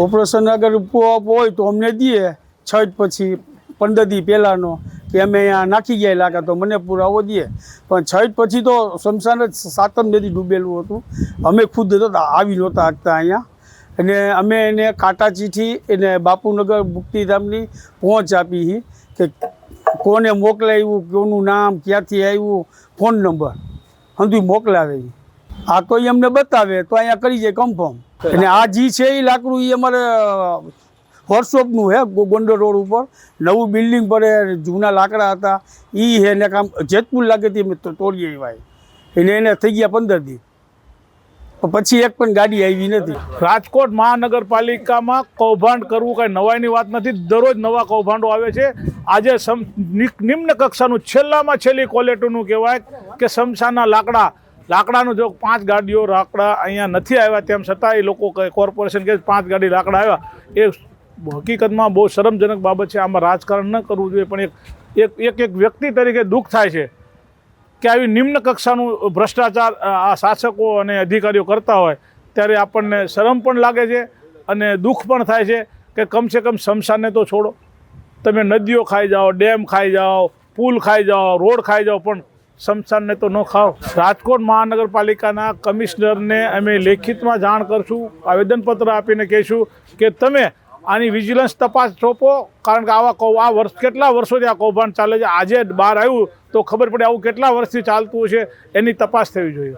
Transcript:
Operation અગર pop હોય તો અમને દઈએ. છઠ પછી પંદર દી પહેલાંનો, કે અમે અહીંયા નાખી ગયા લાગે તો મને પુરાવો દઈએ. પણ છઠ પછી તો શમશાન જ સાતમ નદી ડૂબેલું હતું. અમે ખુદ હતા આવી નહોતા શકતા અહીંયા. અને અમે એને કાંટા ચીઠી એને બાપુનગર મુક્તિધામની પહોંચ આપી છે કે કોને મોકલાવ્યું કોનું નામ, ક્યાંથી આવ્યું, ફોન નંબર. હંધું મોકલાવે. આ તો ઈ અમને બતાવે તો અહીંયા કરી જાય કન્ફર્મ અને આ જી છે એ લાકડું એ અમારે વર્કશોપનું હે ગોંડલ રોડ ઉપર. નવું બિલ્ડિંગ પર જૂના લાકડા હતા. એ હે ને કામ જેતપુર લાગે તે તોડીએ ભાઈ એને એને થઈ ગયા પંદર દી પછી એક પણ ગાડી આવી નથી. રાજકોટ મહાનગરપાલિકામાં કૌભાંડ કરવું કાંઈ નવાઈની વાત નથી. દરરોજ નવા કૌભાંડો આવે છે. આજે નિમ્ન કક્ષાનું છેલ્લામાં છેલ્લી ક્વોલિટીનું કહેવાય કે સમસાના લાકડા લાકડાનું જો પાંચ ગાડીઓ લાકડા અહીંયા નથી આવ્યા તેમ છતાં એ લોકો કોર્પોરેશન કે પાંચ ગાડી લાકડા આવ્યા. એ હકીકતમાં બહુ શરમજનક બાબત છે. આમાં રાજકારણ ન કરવું જોઈએ, પણ એક એક એક વ્યક્તિ તરીકે દુઃખ થાય છે કે આવી નિમ્ન કક્ષાનું ભ્રષ્ટાચાર આ શાસકો અને અધિકારીઓ કરતા હોય, ત્યારે આપણને શરમ પણ લાગે છે અને દુઃખ પણ થાય છે કે કમસે કમ શમશાનને તો છોડો. તમે નદીઓ ખાઈ જાઓ, ડેમ ખાઈ જાઓ, પુલ ખાઈ જાઓ, રોડ ખાઈ જાઓ, પણ શમશાનને તો ન ખાઓ રાજકોટ મહાનગરપાલિકાના કમિશનરને અમે લેખિતમાં જાણ કરશું, આવેદનપત્ર આપીને કહીશું કે તમે આની વિજિલન્સ તપાસ સોંપો, કારણ કે આવા કૌ, આ વર્ષ કેટલા વર્ષોથી આ કૌભાંડ ચાલે છે? આજે બહાર આવ્યું તો ખબર પડે આવું કેટલા વર્ષથી ચાલતું છે એની તપાસ થવી જોઈએ.